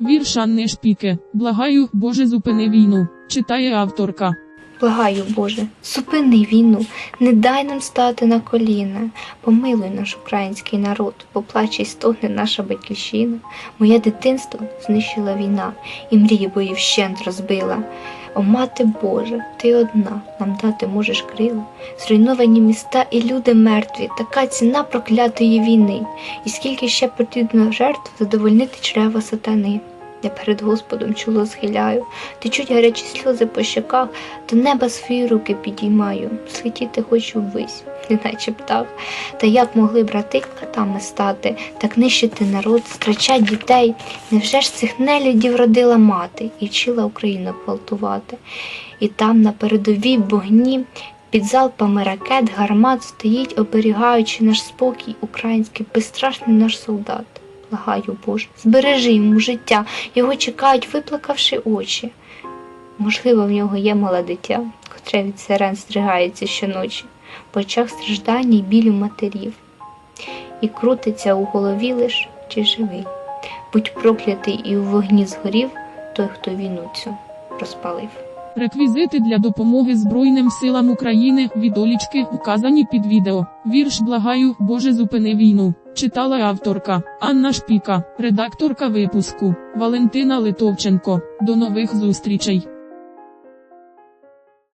Вірш Анни Шпіке. Благаю, Боже, зупини війну. Читає авторка. Благаю, Боже, зупини війну, не дай нам стати на коліна. Помилуй наш український народ, поплаче й стогне наша батьківщина. Моє дитинство знищила війна, і мрії бої вщент розбила. О, мати Боже, ти одна нам дати можеш крила, зруйновані міста і люди мертві, така ціна проклятої війни, і скільки ще потрібно жертв задовольнити чрева сатани. Я перед Господом чоло схиляю, течуть гарячі сльози по щоках, до неба свої руки підіймаю, слетіти хочу ввись, неначе птах. Та як могли брати катами стати, так нищити народ, страчать дітей? Невже ж цих нелюдів родила мати і вчила Україну гвалтувати? І там на передовій вогні під залпами ракет, гармат стоїть, оберігаючи наш спокій, український безстрашний наш солдат. Благаю, Боже, збережи йому життя, його чекають, виплакавши очі. Можливо, в нього є мале дитя, котре від сирен стригається щоночі, по очах страждання й білю матерів. І крутиться у голові лиш чи живий. Будь проклятий і у вогні згорів той, хто війну цю розпалив. Реквізити для допомоги Збройним силам України відолічки указані під відео. Вірш Благаю, Боже, зупини війну. Читала авторка Анна Шпіка, редакторка випуску Валентина Литовченко. До нових зустрічей.